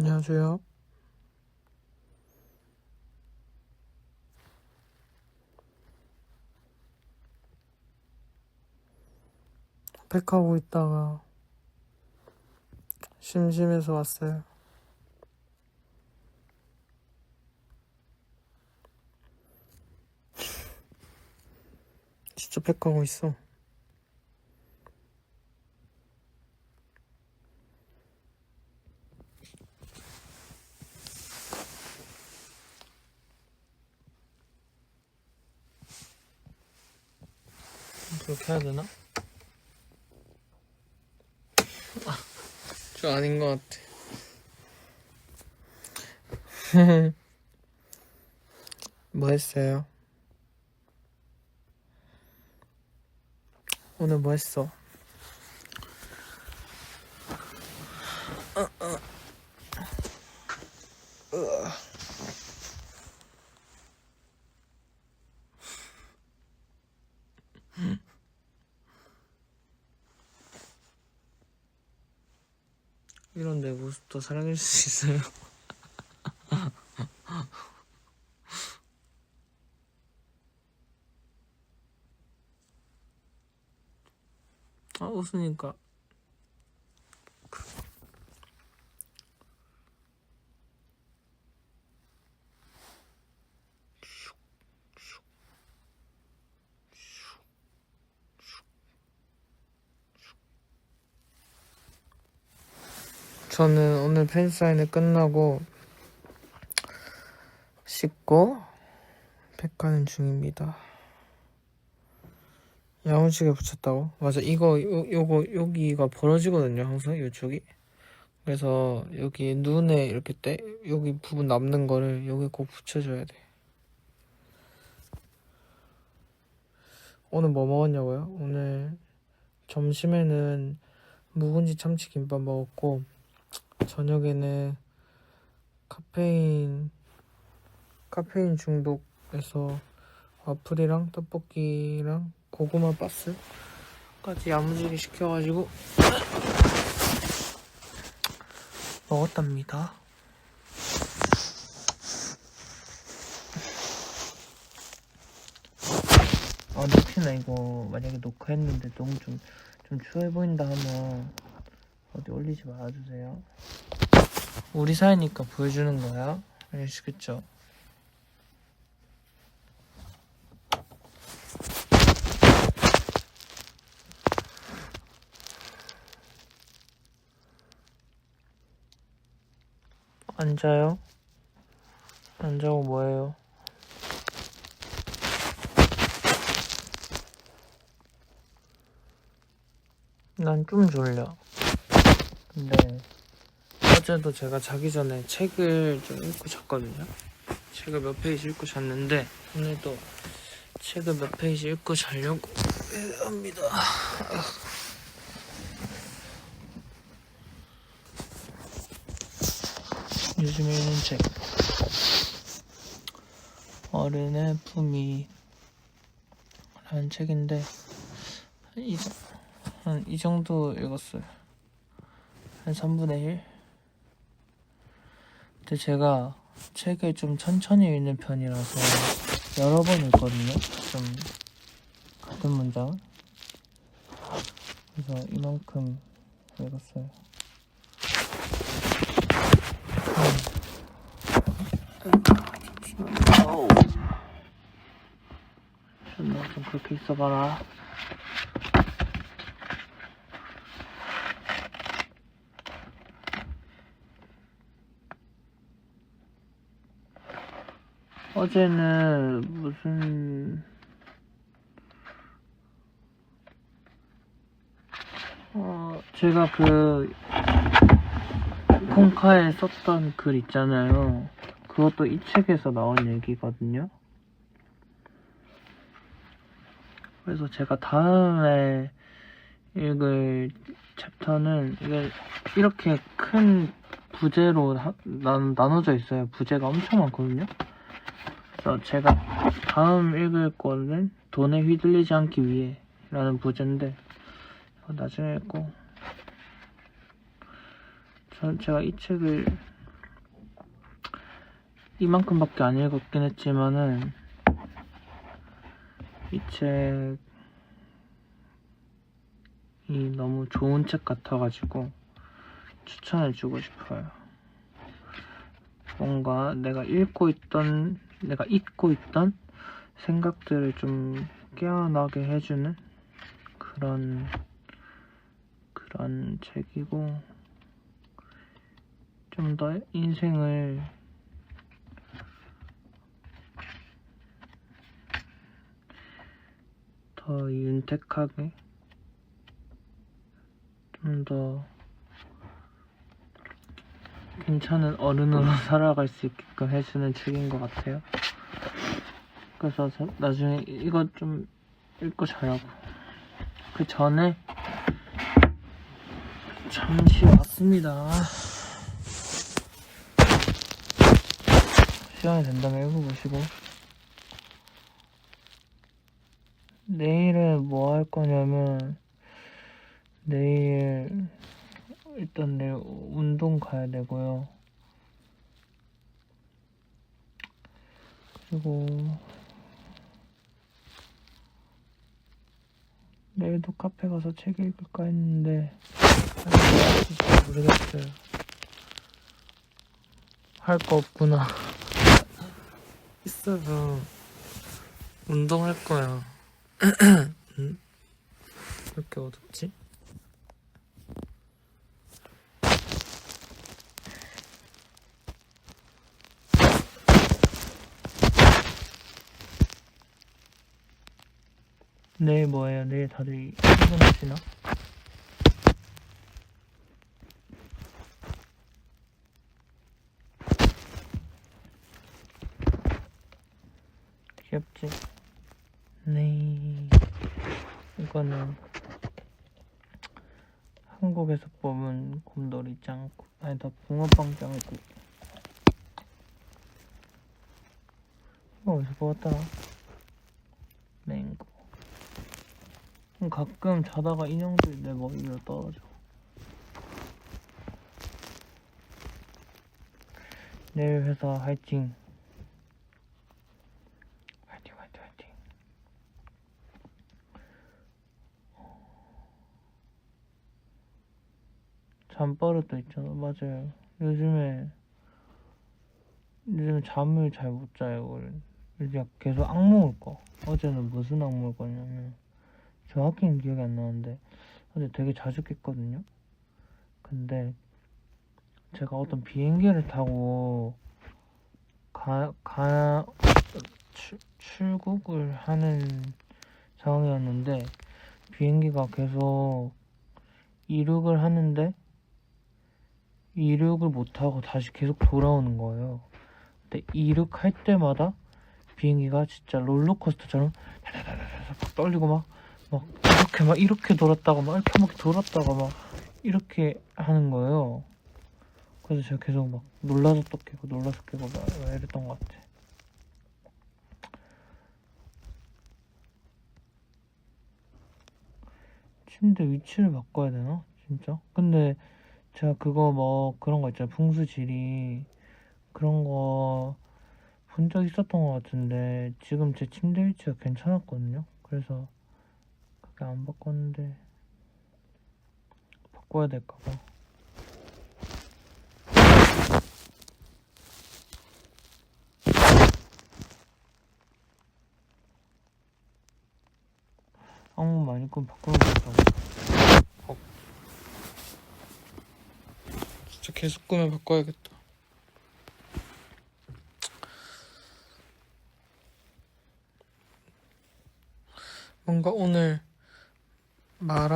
안녕하세요. 팩하고 있다가 심심해서 왔어요. 진짜 팩하고 있어. 그렇게 해야 되나? 아, 저 아닌 것 같아. 뭐 했어요? 오늘 뭐 했어? 이런 내 모습도 사랑할 수 있어요? 아 웃으니까 저는 오늘 팬사인회 끝나고 씻고 팩하는 중입니다. 야무지게 붙였다고? 맞아 이거 요, 요거 여기가 벌어지거든요 항상 이쪽이 그래서 여기 눈에 이렇게 떼 여기 부분 남는 거를 여기 꼭 붙여줘야 돼 오늘 뭐 먹었냐고요? 오늘 점심에는 묵은지 참치김밥 먹었고 저녁에는 카페인 카페인 중독에서 와플이랑 떡볶이랑 고구마 바스까지 야무지게 시켜가지고 먹었답니다. 아, 혹시나 이거 만약에 녹화했는데 너무 좀, 좀 추해 보인다 하면 어디 올리지 말아주세요. 우리 사이니까 보여주는 거야. 아시겠죠? 앉아요? 앉아고 뭐해요? 난 좀 졸려. 근데 어제도 제가 자기 전에 책을 좀 읽고 잤거든요. 책을 몇 페이지 읽고 잤는데 오늘도 책을 몇 페이지 읽고 자려고 합니다. 요즘에 읽는 책 어른의 품이 라는 책인데 이, 한 이 정도 읽었어요 한 3분의 1 근데 제가 책을 좀 천천히 읽는 편이라서 여러 번 읽거든요. 좀 같은 문장. 그래서 이만큼 읽었어요. 어우. 존나 좀 그렇게 있어봐라. 어제는 무슨 어 제가 그 콩카에 썼던 글 있잖아요. 그것도 이 책에서 나온 얘기거든요. 그래서 제가 다음에 읽을 챕터는 이게 이렇게 큰 부제로 나눠져 있어요. 부제가 엄청 많거든요. 그래서 제가 다음 읽을 거는 돈에 휘둘리지 않기 위해 라는 부제인데 나중에 읽고 전 제가 이 책을 이만큼밖에 안 읽었긴 했지만은 이 책이 너무 좋은 책 같아가지고 추천해주고 싶어요. 뭔가 내가 읽고 있던, 내가 잊고 있던 생각들을 좀 깨어나게 해주는 그런, 그런 책이고, 좀 더 인생을 더 윤택하게, 좀더 괜찮은 어른으로 살아갈 수 있게끔 해주는 책인 것 같아요. 그래서 저 나중에 이거 좀 읽고 자려고. 그 전에 잠시 왔습니다. 시간이 된다면 읽어보시고. 내일은 뭐 할 거냐면, 내일, 일단 내일 운동 가야 되고요. 그리고, 내일도 카페 가서 책 읽을까 했는데, 모르겠어요. 할 거 없구나. 있어요. 운동할 거야. 응? 왜 이렇게 어둡지? 내일 뭐예요? 내일 다들 출근하시나? 귀엽지? 네. 이거는 한국에서 뽑은 곰돌이 짱구. 아니 다, 붕어빵 짱구. 이거 어디서 뽑았더라? 맹구. 그럼 가끔 자다가 인형들이 내 머리 위로 떨어져. 내일 회사 화이팅. 화이팅, 화이팅, 화이팅. 잠버릇도 있잖아. 맞아요. 요즘에, 요즘에 잠을 잘 못 자요. 요즘 계속 악몽을 꿔. 어제는 무슨 악몽을 꿨냐면, 정확히는 기억이 안 나는데, 어제 되게 자주 깼거든요. 근데, 제가 어떤 비행기를 타고, 가, 가, 출, 출국을 하는 상황이었는데, 비행기가 계속 이륙을 하는데, 이륙을 못하고 다시 계속 돌아오는 거예요. 근데 이륙할 때마다 비행기가 진짜 롤러코스터처럼 막 떨리고 막, 막 이렇게 막 이렇게 돌았다가 막 이렇게 막 돌았다가 막 이렇게 하는 거예요. 그래서 제가 계속 막 놀라서 또 깨고 놀라서 깨고 막 이랬던 것 같아. 침대 위치를 바꿔야 되나? 진짜? 근데 제가 그거 뭐 그런 거 있잖아요. 풍수지리 그런 거 본 적 있었던 것 같은데 지금 제 침대 위치가 괜찮았거든요. 그래서 그게 안 바꿨는데 바꿔야 될까 봐. 악몽 많이 꾸면 바꾸는 거 같다고. 진짜 계속 꾸면 바꿔야겠다. 뭔가 오늘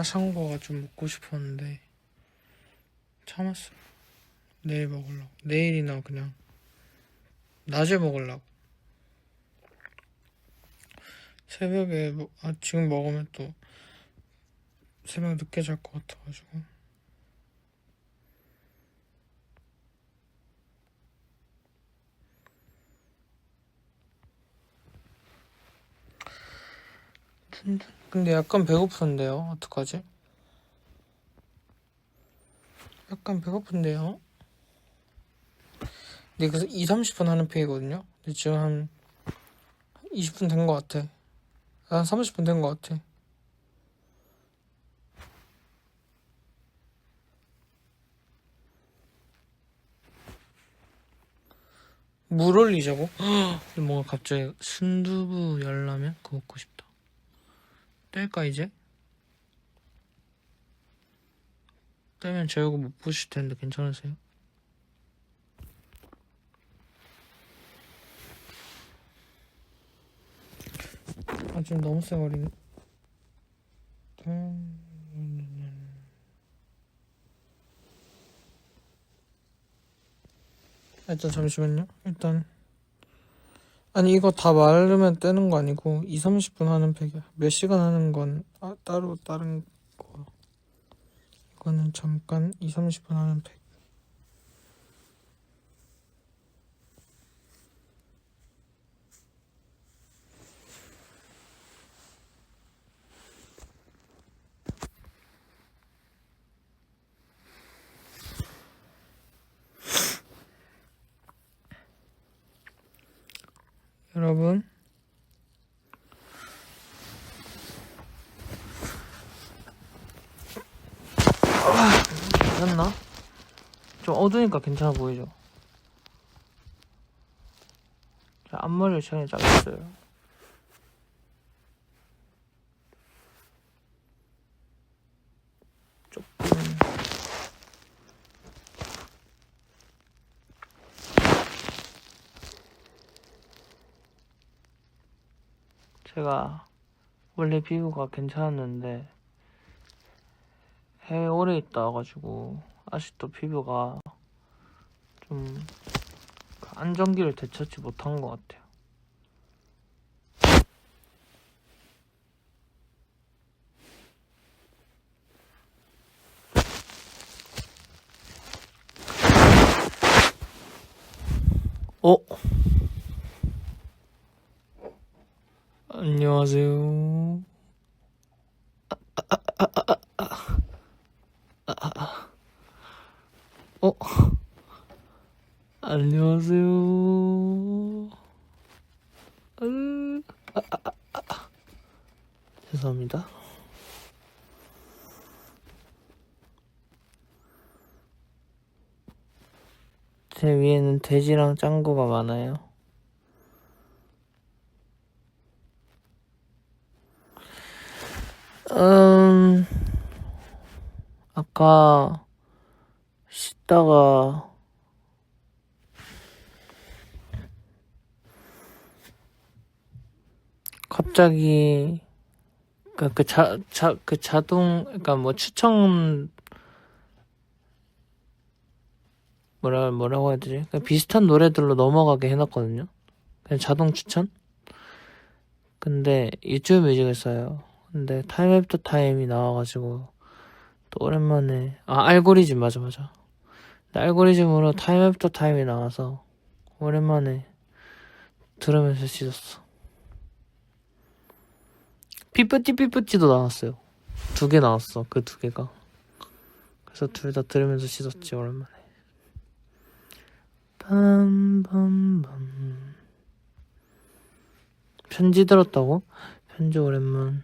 마라샹궈가 좀 먹고 싶었는데 참았어. 내일 먹으려고. 내일이나 그냥 낮에 먹으려고. 새벽에 뭐, 아, 지금 먹으면 또 새벽 늦게 잘 것 같아가지고. 근데- 근데 약간 배고픈데요? 어떡하지? 약간 배고픈데요? 근데 이거 2, 30분 하는 페이거든요. 근데 지금 한 20분 된 것 같아. 한 30분 된 것 같아. 물 올리자고? 뭔가 갑자기 순두부 열라면 그거 먹고 싶다. 뗄까 이제? 떼면 제 얼굴 못 보실 텐데 괜찮으세요? 아 지금 너무 쎄거리네. 일단 잠시만요. 일단 아니 이거 다 마르면 떼는 거 아니고 2, 30분 하는 팩이야. 몇 시간 하는 건 아, 따로 다른 거. 이거는 잠깐 2, 30분 하는 팩. 여러분 괜찮나? 좀 어두니까 괜찮아 보이죠? 자, 앞머리를 최근에 잘랐어요 조금 제가 원래 피부가 괜찮았는데 해외 오래 있다 와가지고 아직도 피부가 좀그 안정기를 되찾지 못한 것 같아요. 어? 안녕하세요. 어? 안녕하세요. 으, 아, 아, 아, 아. 죄송합니다. 제 위에는 돼지랑 짱구가 많아요. 음, 아까 씻다가 갑자기 그, 그 자, 자, 그 자동, 그니까 뭐 추천, 뭐라, 뭐라고 해야 되지? 그냥 비슷한 노래들로 넘어가게 해놨거든요? 그냥 자동 추천? 근데 유튜브 뮤직을 써요. 근데 타임 애프터 타임이 나와가지고 또 오랜만에, 아, 알고리즘, 맞아, 맞아. 알고리즘으로 타임 애프터 타임이 나와서 오랜만에 들으면서 씻었어. 피뿌띠 피뿌띠도 나왔어요. 두 개 나왔어. 그 두 개가. 그래서 둘 다 들으면서 씻었지 오랜만에. 빰빰빰. 편지 들었다고? 편지 오랜만.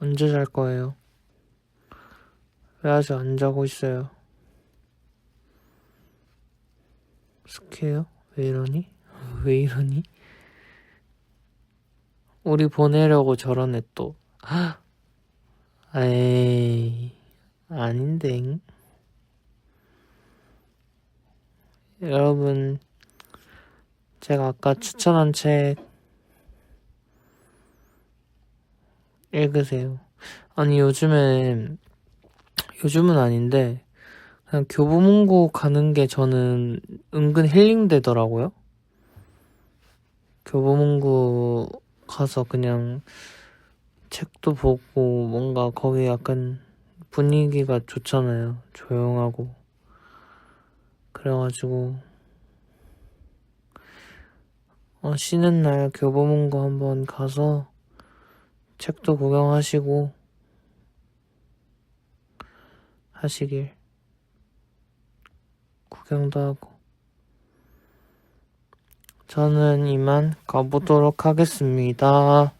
언제 잘 거예요? 왜 아직 안 자고 있어요? 스케요? 왜 이러니? 왜 이러니? 우리 보내려고 저러네 또. 에이, 아닌데. 여러분, 제가 아까 추천한 책 읽으세요. 아니, 요즘엔, 요즘은 아닌데, 그냥 교보문고 가는 게 저는 은근 힐링 되더라고요. 교보문고 가서 그냥 책도 보고 뭔가 거기 약간 분위기가 좋잖아요. 조용하고. 그래가지고 어, 쉬는 날 교보문고 한번 가서 책도 구경하시고 하시길. 구경도 하고. 저는 이만 가보도록 하겠습니다.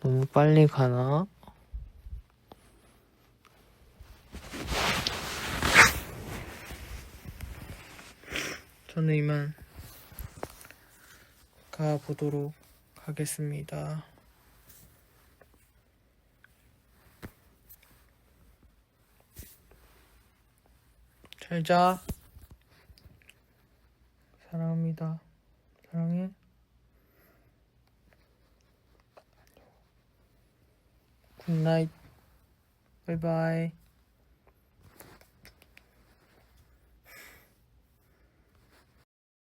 너무 빨리 가나? 저는 이만 가보도록 하겠습니다. 잘 자. 사랑합니다. 사랑해. 굿나잇. 바이바이.